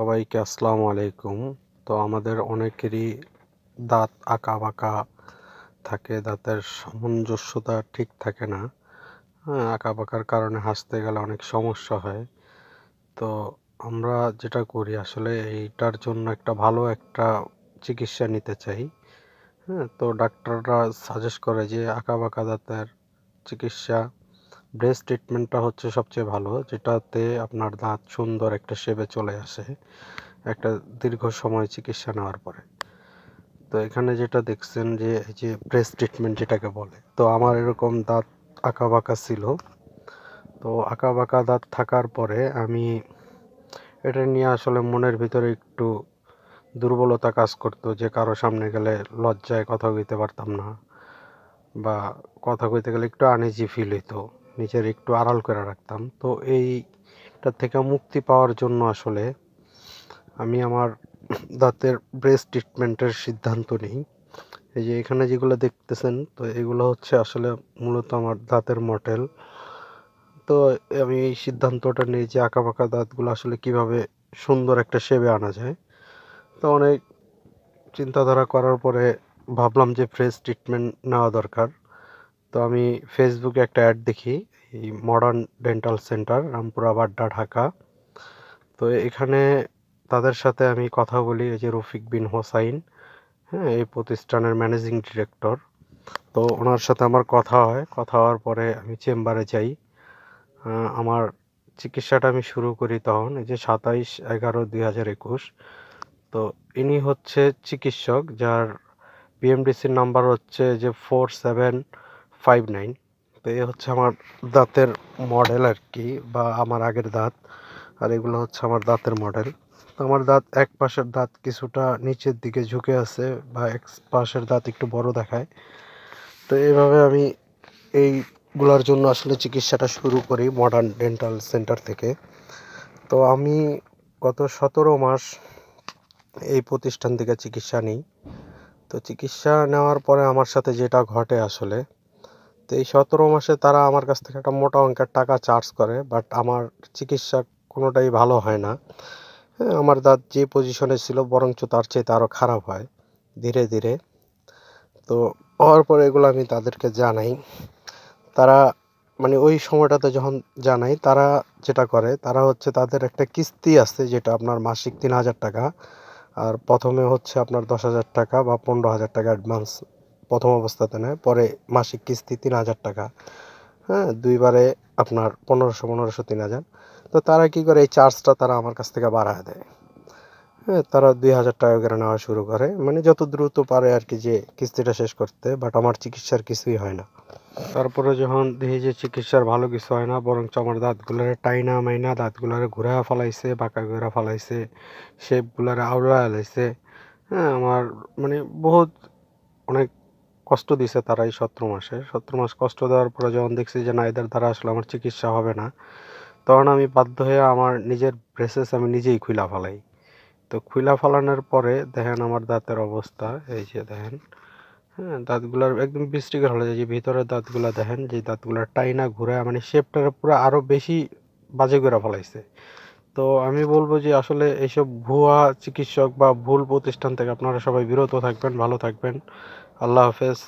সবাইকে আসসালামু আলাইকুম। তো আমাদের অনেকেরই দাঁত আঁকা বাঁকা থাকে, দাঁতের সামঞ্জস্যতা ঠিক থাকে না। হ্যাঁ আঁকা বাঁকার কারণে হাসতে গেলে অনেক সমস্যা হয়। তো আমরা যেটা করি, আসলে এইটার জন্য একটা ভালো একটা চিকিৎসা নিতে চাই। হ্যাঁ তো ডাক্তাররা সাজেস্ট করে যে আঁকা বাঁকা দাঁতের চিকিৎসা ব্রেস্ট ট্রিটমেন্টটা হচ্ছে সবচেয়ে ভালো, যেটাতে আপনার দাঁত সুন্দর একটা শেপে চলে আসে, একটা দীর্ঘ সময় চিকিৎসা নেওয়ার পরে। তো এখানে যেটা দেখছেন যে, এই যে ব্রেস্ট ট্রিটমেন্ট যেটাকে বলে, তো আমার এরকম দাঁত আঁকা বাঁকা ছিল। তো আঁকা বাঁকা দাঁত থাকার পরে আমি এটা নিয়ে আসলে মনের ভিতরে একটু দুর্বলতা কাজ করতো, যে কারও সামনে গেলে লজ্জায় কথা কইতে পারতাম না, বা কথা কইতে গেলে একটু আনইজি ফিল হইতো। নিজের একটু আড়াল করে রাখতাম। তো এইটা থেকে মুক্তি পাওয়ার জন্য আসলে আমি আমার দাঁতের ব্রেস্ট ট্রিটমেন্টের সিদ্ধান্ত নিই। এই যে এখানে যেগুলো দেখতেছেন, তো এগুলো হচ্ছে আসলে মূলত আমার দাঁতের মডেল। তো আমি এই সিদ্ধান্তটা নিই যে আঁকা বাঁকা দাঁতগুলো আসলে কীভাবে সুন্দর একটা শেপে আনা যায়। তো অনেক চিন্তাধারা করার পরে ভাবলাম যে ফ্রেশ ট্রিটমেন্ট নেওয়া দরকার। তো আমি ফেসবুকে একটা অ্যাড দেখি, এই modern dental center Rampura Badda Dhaka তো এখানে তাদের সাথে আমি কথা বলি, এই যে রফিক বিন হোসাইন হ্যাঁ এই প্রতিষ্ঠানের ম্যানেজিং ডিরেক্টর তো ওনার সাথে আমার কথা হয়, কথা হওয়ার পরে আমি চেম্বারে যাই। আমার চিকিৎসাটা আমি শুরু করি তখন, এই যে সাতাইশ এগারো দুই হাজার একুশ। তো ইনি হচ্ছে চিকিৎসক, যার বিএমডিসির নাম্বার হচ্ছে যে ফোর সেভেন ফাইভ নাইন তো এ হচ্ছে আমার দাঁতের মডেল আর কি, বা আমার আগের দাঁত। আর এগুলো হচ্ছে আমার দাঁতের মডেল তো আমার দাঁত এক পাশের দাঁত কিছুটা নিচের দিকে ঝুঁকে আছে, বা এক পাশের দাঁত একটু বড় দেখায়। তো এইভাবে আমি এইগুলোর জন্য আসলে চিকিৎসাটা শুরু করি মডার্ন ডেন্টাল সেন্টার থেকে। তো আমি গত সতেরো মাস এই প্রতিষ্ঠান থেকে চিকিৎসা নিই। তো চিকিৎসা নেওয়ার পরে আমার সাথে যেটা ঘটে আসলে তো এই সতেরো মাসে তারা আমার কাছ থেকে একটা মোটা অঙ্কের টাকা চার্জ করে বাট আমার চিকিৎসা কোনোটাই ভালো হয় না। হ্যাঁ আমার দাঁত যে পজিশনে ছিল, বরঞ্চ তার চেয়ে আরও খারাপ হয়, ধীরে ধীরে। তো হওয়ার পরে এগুলো আমি তাদেরকে জানাই। তারা মানে ওই সময়টাতে যখন জানাই, তারা যেটা করে, তারা হচ্ছে তাদের একটা কিস্তি আছে, যেটা আপনার মাসিক তিন হাজার টাকা, আর প্রথমে হচ্ছে আপনার দশ হাজার টাকা বা পনেরো হাজার টাকা অ্যাডভান্স প্রথম অবস্থাতে নেয়, পরে মাসিক কিস্তি তিন হাজার টাকা। হ্যাঁ দুইবারে আপনার পনেরোশো পনেরোশো, তিন হাজার। তো তারা কী করে, এই চার্জটা তারা আমার কাছ থেকে বাড়ায় দেয়। হ্যাঁ তারা দুই হাজার টাকা করে নেওয়া শুরু করে। মানে যত দ্রুত পারে আর কি যে কিস্তিটা শেষ করতে বাট আমার চিকিৎসার কিছুই হয় না। তারপরে যখন দেখি যে চিকিৎসার ভালো কিছু হয় না, বরঞ্চ আমার দাঁতগুলারে টাইনা মাইনা দাঁতগুলারে ঘুরা ফেলাইছে, বাঁকা ঘুরা ফেলাইছে শেপগুলারে আউলা হ্যাঁ আমার মানে বহুত অনেক কষ্ট দিছে তারা এই সতেরো মাসে। সতেরো মাস কষ্ট দেওয়ার পরে যখন দেখছি যে না, এদের দ্বারা আসলে আমার চিকিৎসা হবে না, তখন আমি বাধ্য হয়ে আমার নিজের ব্রেসেস আমি নিজেই খুইলা ফেলাই। তো খুইলা ফালানোর পরে দেখেন আমার দাঁতের অবস্থা, এই যে দেখেন হ্যাঁ দাঁতগুলার একদম বিস্টিকের হলে যে ভিতরের দাঁতগুলা দেখেন, যে দাঁতগুলার টাইনা ঘুরে মানে শেপটার পুরো আরও বেশি বাজে করে ফেলাইছে। তো আমি বলব যে আসলে এইসব ভুয়া চিকিৎসক বা ভুল প্রতিষ্ঠান থেকে আপনারা সবাই বিরত থাকবেন, ভালো থাকবেন। আল্লাহ হাফেজ।